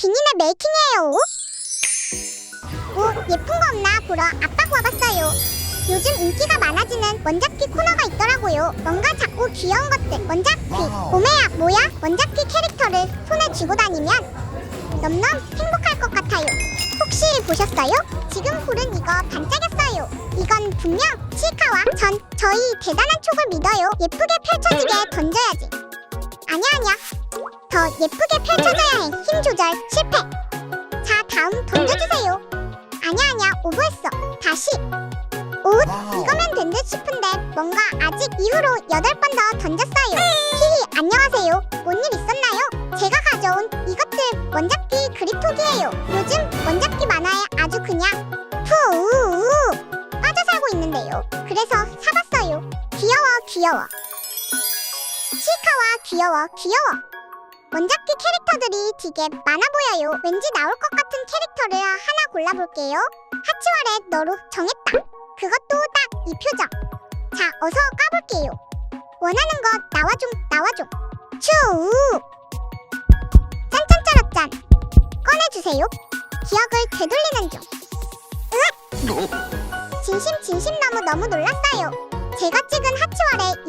비니네 메이킹이에요. 뭐 예쁜 거 없나 보러 압박 와봤어요. 요즘 인기가 많아지는 원잡기 코너가 있더라고요. 뭔가 작고 귀여운 것들. 원잡기. 오메야 뭐야? 원잡기 캐릭터를 손에 쥐고 다니면 넘넘 행복할 것 같아요. 혹시 보셨어요? 지금 고른 이거 반짝였어요. 이건 분명 치카와 전 저희 대단한 촉을 믿어요. 예쁘게 펼쳐지게 던져야지. 아냐 아냐. 더 예쁘게 펼쳐져야 해. 힘 조절 실패. 자 다음 던져주세요. 아냐 아냐 오버했어. 다시. 옷 이거면 된 듯 싶은데 뭔가 아직 이후로 여덟 번 더 던졌어요. 히히 안녕하세요. 뭔 일 있었나요? 제가 가져온 이것들 원잡기 그립톡이에요. 요즘 원잡기 만화에 아주 그냥 푸우우 빠져 살고 있는데요. 그래서 사봤어요. 귀여워 귀여워. 치카와 귀여워 귀여워. 원잡기 캐릭터들이 되게 많아 보여요. 왠지 나올 것 같은 캐릭터를 하나 골라볼게요. 하치와레 너로 정했다. 그것도 딱 이 표정. 자, 어서 까볼게요. 원하는 거 나와줘, 나와줘. 츄우. 짠짠짜라짠. 꺼내주세요. 기억을 되돌리는 중. 으악! 진심 진심 너무 너무 놀랐어요. 제가 찍은 하치와레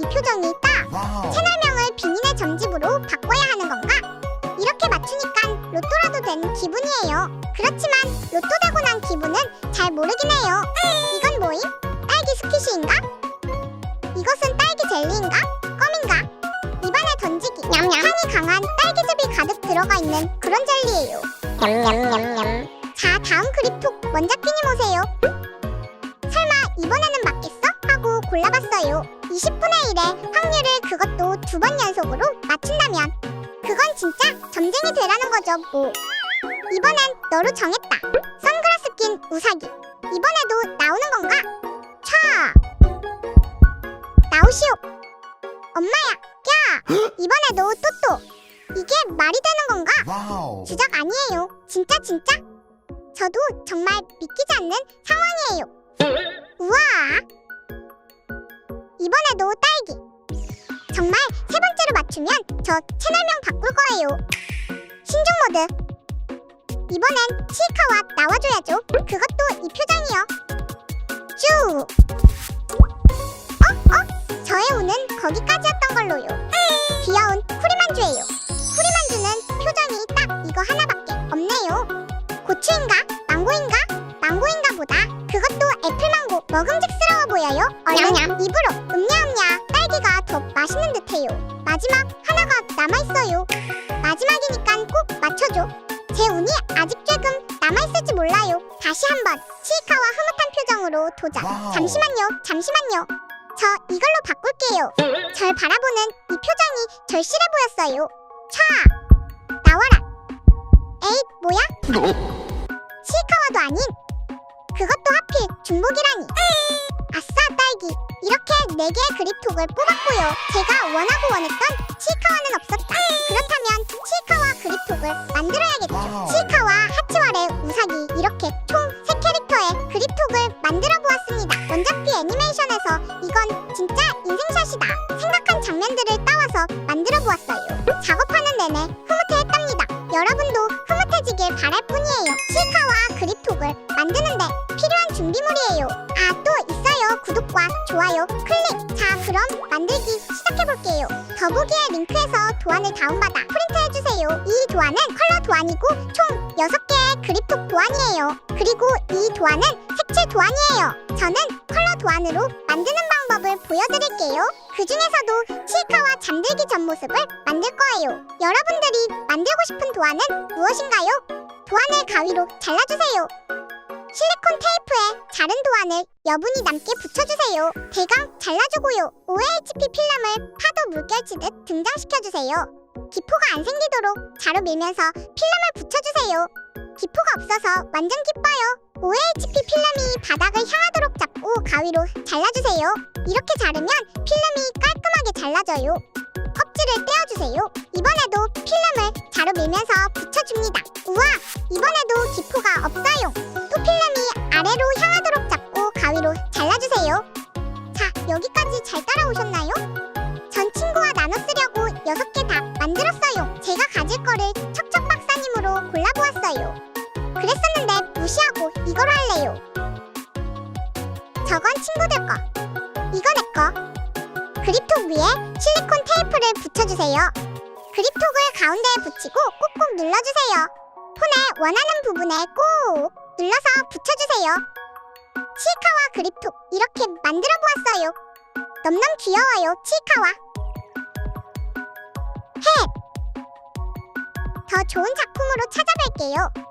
잘 모르긴 해요. 이건 뭐임? 딸기 스퀴시인가? 이것은 딸기 젤리인가? 껌인가? 입안에 던지기. 향이 강한 딸기즙이 가득 들어가 있는 그런 젤리예요. 냠냠냠냠 자, 다음 그립톡 원작비님 오세요. 설마 이번에는 맞겠어? 하고 골라봤어요. 20분의 1의 확률을 그것도 두 번 연속으로 맞춘다면 그건 진짜 점쟁이 되라는 거죠, 뭐. 이번엔 너로 정했다. 선글라스 낀 우사기. 이번에도 나오는 건가? 촤! 나오시오. 엄마야, 야! 이번에도 또또. 이게 말이 되는 건가? 와우. 주작 아니에요. 진짜 진짜. 저도 정말 믿기지 않는 상황이에요. 우와. 이번에도 딸기. 정말 세 번째로 맞추면 저 채널명 바꿀 거예요. 신종 모드. 이번엔 치카와 나와줘야죠. 그것도 이 표정이요. 쭈. 어? 어? 저의 운은 거기까지였던 걸로요. 귀여운 쿠리만주예요. 쿠리만주는 표정이 딱 이거 하나밖에 없네요. 고추인가? 망고인가? 망고인가 보다. 그것도 애플망고 먹음직스러워 보여요. 얼른 냠냠. 입으로 다시 한번 치이카와 흐뭇한 표정으로 도전. 와우. 잠시만요. 잠시만요. 저 이걸로 바꿀게요. 절 바라보는 이 표정이 절실해 보였어요. 차 나와라. 에잇 뭐야? 시카와도 아닌 그것도 하필 중복이라니. 아싸 딸기 이렇게 네 개의 그립톡을 뽑았고요. 제가 원하고 원했던 치카와는 없었다. 그렇다면 치카와 그립톡을 만들어야겠죠. 와우. 치카와 하치와레 우사기 이렇게 애니메이션에서 이건 진짜 인생샷이다 생각한 장면들을 따와서 만들어 보았어요. 작업하는 내내 흐뭇해했답니다. 여러분도 흐뭇해지길 바랄 뿐이에요. 치카와 그립톡을 만드는데 필요한 준비물이에요. 아 또 있어요. 구독과 좋아요, 클릭. 자 그럼 만들기 시작해볼게요. 더보기의 링크에서 도안을 다운받아 프린트해주세요. 이 도안은 컬러 도안이고 총 6개의 그립톡 도안이에요. 그리고 이 도안은 색칠 도안이에요. 저는 컬러 도안으로 만드는 방법을 보여드릴게요. 그 중에서도 치카와 잠들기 전 모습을 만들 거예요. 여러분들이 만들고 싶은 도안은 무엇인가요? 도안을 가위로 잘라주세요. 실리콘 테이프에 자른 도안을 여분이 남게 붙여주세요. 대강 잘라주고요. OHP 필름을 파도 물결치듯 등장시켜주세요. 기포가 안 생기도록 자로 밀면서 필름을 붙여주세요. 기포가 없어서 완전 기뻐요. OHP 필름이 바닥을 향하도록 잡고 가위로 잘라주세요. 이렇게 자르면 필름이 깔끔하게 잘라져요. 껍질을 떼어주세요. 이번에도 필름을 자로 밀면서 붙여줍니다. 우와! 이번에도 기포가 없어요. 또 필름이 아래로 향하도록 잡고 가위로 잘라주세요. 자, 여기까지 잘 따라오셨나요? 저건 친구들 거. 이거 내 거. 그립톡 위에 실리콘 테이프를 붙여주세요. 그립톡을 가운데에 붙이고 꾹꾹 눌러주세요. 폰의 원하는 부분에 꾹 눌러서 붙여주세요. 치카와 그립톡 이렇게 만들어 보았어요. 넘넘 귀여워요, 치카와. 해! 더 좋은 작품으로 찾아뵐게요.